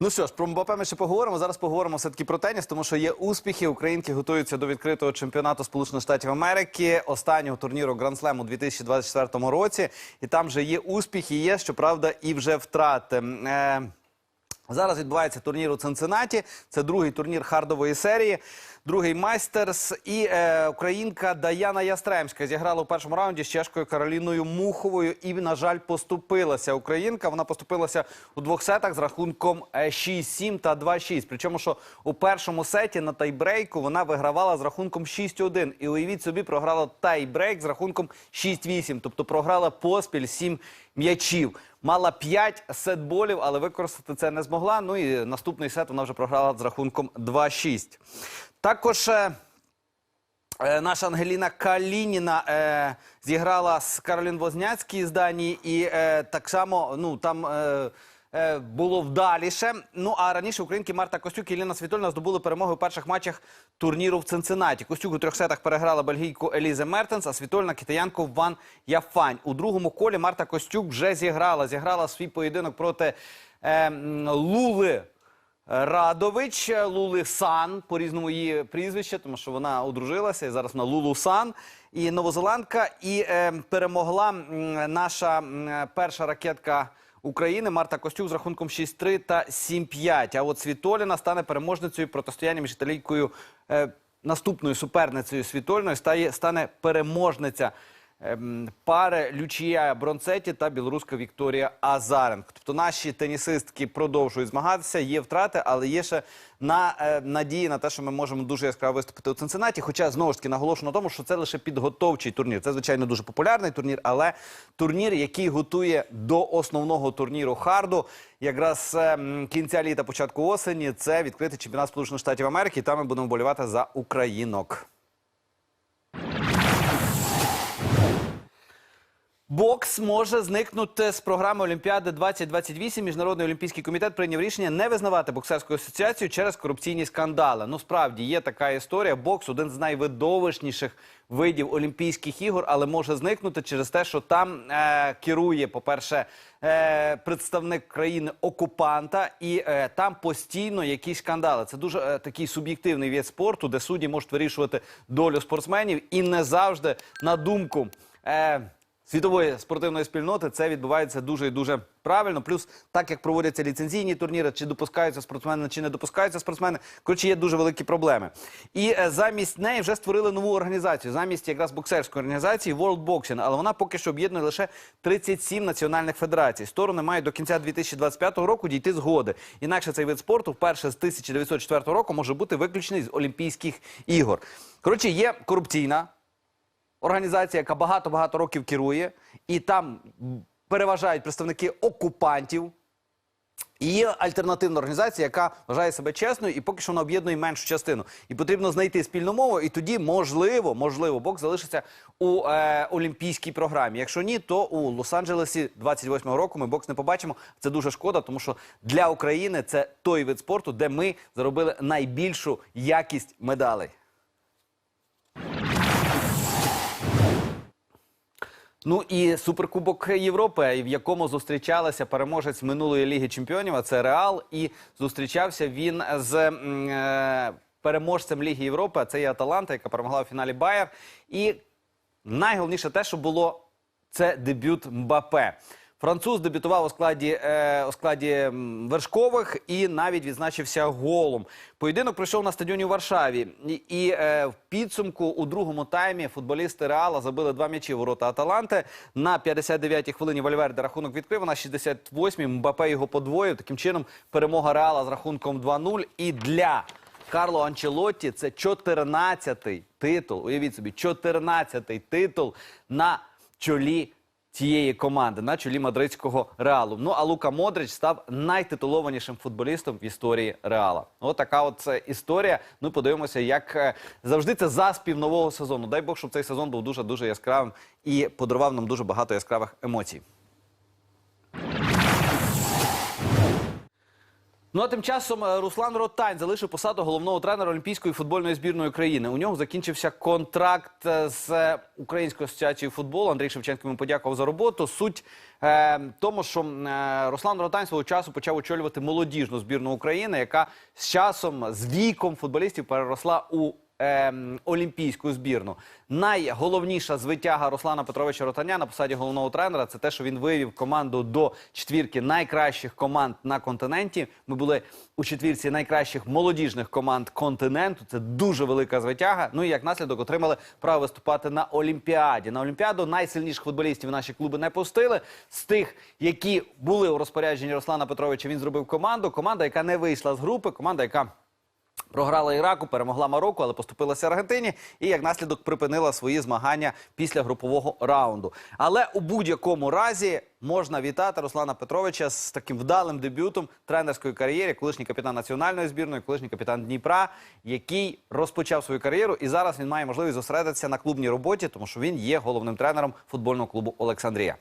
Ну що ж, про Мбапе ми ще поговоримо. Зараз поговоримо все-таки про теніс, тому що є успіхи. Українки готуються до відкритого чемпіонату Сполучених Штатів Америки, останнього турніру Гранд Слем у 2024 році. І там вже є успіхи, є, щоправда, і вже втрати. Е, Зараз відбувається турнір у Цинциннаті. Це другий турнір хардової серії, другий майстерс. І е, українка Даяна Ястремська зіграла у першому раунді з чешкою Кароліною Муховою. І, на жаль, поступилася українка. Вона поступилася у двох сетах з рахунком е, 6-7 та 2-6. Причому, що у першому сеті на тайбрейку вона вигравала з рахунком 6-1. І уявіть собі, програла тайбрейк з рахунком 6-8. Тобто програла поспіль 7 м'ячів. Мала 5 сетболів, але використати це не змогла. Ну і наступний сет вона вже програла з рахунком 2-6. Також е, е, наша Ангеліна Калініна е, зіграла з Каролін Возняцький з Данії, і е, так само ну там. Е, е, Було вдаліше. Ну а раніше українки Марта Костюк і Ліна Світольна здобули перемоги у перших матчах турніру в Цинциннаті. Костюк у трьох сетах переграла бельгійку Елізе Мертенс, а Світольна китаянку Ван Яфань. У другому колі Марта Костюк вже зіграла. Зіграла свій поєдинок проти е, Лули Радович, Лули Сан, по різному її прізвище, тому що вона одружилася і зараз вона Лулу Сан. І новозеландка, і е, перемогла наша перша ракетка України Марта Костюк з рахунком 6-3 та 7-5. А от Світоліна стане переможницею протистояння між італійкою е, наступною суперницею Світольною стає, стане переможниця ем, пари Лючія Бронцеті та білоруська Вікторія Азаренко. Тобто наші тенісистки продовжують змагатися. Є втрати, але є ще на е, надії на те, що ми можемо дуже яскраво виступити у Цинциннаті. Хоча знову ж таки наголошую на тому, що це лише підготовчий турнір. Це звичайно дуже популярний турнір, але турнір, який готує до основного турніру харду. Якраз е, кінця літа, початку осені, це відкритий чемпіонат Сполучених Штатів Америки. І там ми будемо болівати за українок. Бокс може зникнути з програми Олімпіади 2028. Міжнародний олімпійський комітет прийняв рішення не визнавати боксерську асоціацію через корупційні скандали. Ну справді є така історія. Бокс один з найвидовищніших видів Олімпійських ігор, але може зникнути через те, що там е, керує, по-перше, е, представник країни окупанта, і е, там постійно якісь скандали. Це дуже е, такий суб'єктивний вид спорту, де судді можуть вирішувати долю спортсменів, і не завжди на думку. Е, Світової спортивної спільноти це відбувається дуже і дуже правильно. Плюс, так як проводяться ліцензійні турніри, чи допускаються спортсмени, чи не допускаються спортсмени, коротше, є дуже великі проблеми. І е, замість неї вже створили нову організацію, замість якраз боксерської організації World Boxing, але вона поки що об'єднує лише 37 національних федерацій. Сторони мають до кінця 2025 року дійти згоди. Інакше цей вид спорту вперше з 1904 року може бути виключений з Олімпійських ігор. Коротше, є корупційна організація, яка багато-багато років керує, і там переважають представники окупантів. І є альтернативна організація, яка вважає себе чесною, і поки що вона об'єднує меншу частину. І потрібно знайти спільну мову, і тоді можливо, можливо, бокс залишиться у е, олімпійській програмі. Якщо ні, то у Лос-Анджелесі 28-го року ми бокс не побачимо. Це дуже шкода, тому що для України це той вид спорту, де ми заробили найбільшу якість медалей. Ну і суперкубок Європи, в якому зустрічалися переможець минулої ліги чемпіонів. а Це Реал, і зустрічався він з е, переможцем Ліги Європи. а Це є Аталанта, яка перемогла у фіналі Байер. І найголовніше те, що було це дебют Мбапе. Француз дебютував у складі, е, у складі вершкових і навіть відзначився голом. Поєдинок пройшов на стадіоні у Варшаві. І, і е, в підсумку у другому таймі футболісти Реала забили два м'ячі ворота Аталанти. На 59-й хвилині Вальверде рахунок відкрив. На 68-й Мбапе його подвоїв. Таким чином перемога Реала з рахунком 2-0. І для Карло Анчелотті це 14-й титул. Уявіть собі, 14-й титул на чолі цієї команди, на чолі мадридського реалу. Ну а Лука Модрич став найтитулованішим футболістом в історії реала. Отака, така от історія. Ну подивимося, як е, завжди це заспів нового сезону. Дай Бог, щоб цей сезон був дуже дуже яскравим і подарував нам дуже багато яскравих емоцій. Ну а тим часом е, Руслан Ротань залишив посаду головного тренера Олімпійської футбольної збірної країни. У нього закінчився контракт е, з е, Українською асоціацією футболу. Андрій Шевченко йому подякував за роботу. Суть е, тому, що е, Руслан Ротань свого часу почав очолювати молодіжну збірну України, яка з часом, з віком футболістів переросла у ем, олімпійську збірну. Найголовніша звитяга Руслана Петровича Ротаня на посаді головного тренера це те, що він вивів команду до четвірки найкращих команд на континенті. Ми були у четвірці найкращих молодіжних команд континенту. Це дуже велика звитяга. Ну і як наслідок отримали право виступати на Олімпіаді. На Олімпіаду найсильніших футболістів наші клуби не пустили. З тих, які були у розпорядженні Руслана Петровича, він зробив команду. Команда, яка не вийшла з групи, команда, яка Програла Іраку, перемогла Марокко, але поступилася Аргентині і як наслідок припинила свої змагання після групового раунду. Але у будь-якому разі можна вітати Руслана Петровича з таким вдалим дебютом тренерської кар'єри, колишній капітан національної збірної, колишній капітан Дніпра, який розпочав свою кар'єру, і зараз він має можливість зосередитися на клубній роботі, тому що він є головним тренером футбольного клубу Олександрія.